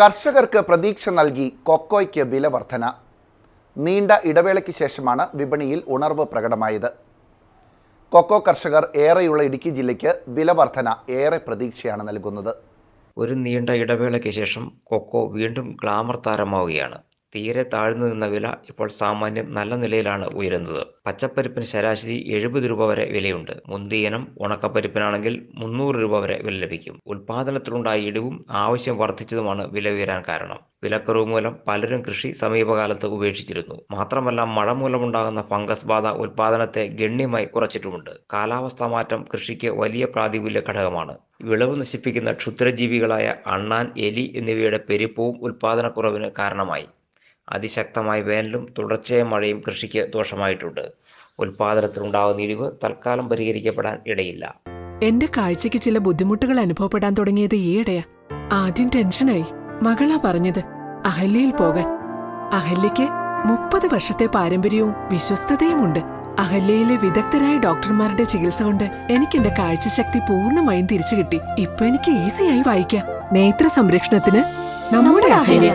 കർഷകർക്ക് പ്രതീക്ഷ നൽകി കൊക്കോയ്ക്ക് വില വർധന. നീണ്ട ഇടവേളയ്ക്ക് ശേഷമാണ് വിപണിയിൽ ഉണർവ് പ്രകടമായത്. കൊക്കോ കർഷകർ ഏറെയുള്ള ഇടുക്കി ജില്ലയ്ക്ക് വില വർധന ഏറെ പ്രതീക്ഷയാണ് നൽകുന്നത്. ഒരു നീണ്ട ഇടവേളയ്ക്ക് ശേഷം കൊക്കോ വീണ്ടും ഗ്ലാമർ താരമാവുകയാണ്. തീരെ താഴ്ന്നു നിന്ന വില ഇപ്പോൾ സാമാന്യം നല്ല നിലയിലാണ് ഉയരുന്നത്. പച്ചപ്പരിപ്പിന് ശരാശരി എഴുപത് രൂപ വരെ വിലയുണ്ട്. മുന്തിയനം ഉണക്കപ്പരിപ്പിനാണെങ്കിൽ മുന്നൂറ് രൂപ വരെ വില ലഭിക്കും. ഉൽപാദനത്തിലുണ്ടായ ഇടിവും ആവശ്യം വർദ്ധിച്ചതുമാണ് വില ഉയരാൻ കാരണം. വിലക്കുറവ് മൂലം പലരും കൃഷി സമീപകാലത്ത് ഉപേക്ഷിച്ചിരുന്നു. മാത്രമല്ല മഴ മൂലമുണ്ടാകുന്ന ഫംഗസ് ബാധ ഉൽപാദനത്തെ ഗണ്യമായി കുറച്ചിട്ടുമുണ്ട്. കാലാവസ്ഥാ മാറ്റം കൃഷിക്ക് വലിയ പ്രാതികൂല്യ ഘടകമാണ്. വിളവ് നശിപ്പിക്കുന്ന ക്ഷുദ്രജീവികളായ അണ്ണാൻ എലി എന്നിവയുടെ പെരുപ്പവും ഉൽപാദനക്കുറവിന് കാരണമായി. അതിശക്തമായ വേനലും തുടർച്ചയായ മഴയും കൃഷിക്ക് ദോഷമായിട്ടുണ്ട്. ഉൽപാദനത്തിലുണ്ടാകുന്ന ഇടിവ് തൽക്കാലം പരിഹരിക്കപ്പെടാൻ ഇടയില്ല. എന്റെ കാഴ്ചയ്ക്ക് ചില ബുദ്ധിമുട്ടുകൾ അനുഭവപ്പെടാൻ തുടങ്ങിയത് ഈയിടെയാ. ആദ്യം ടെൻഷനായി. മകളാ പറഞ്ഞത് അഹല്യയിൽ പോകാൻ. അഹല്യയ്ക്ക് മുപ്പത് വർഷത്തെ പാരമ്പര്യവും വിശ്വസ്തതയുമുണ്ട്. അഹല്യയിലെ വിദഗ്ധരായ ഡോക്ടർമാരുടെ ചികിത്സ കൊണ്ട് എനിക്ക് എന്റെ കാഴ്ചശക്തി പൂർണമായും തിരിച്ചു കിട്ടി ഇപ്പൊ എനിക്ക് ഈസിയായി വായിക്കാം. നേത്ര സംരക്ഷണത്തിന് നമ്മുടെ Ahalya.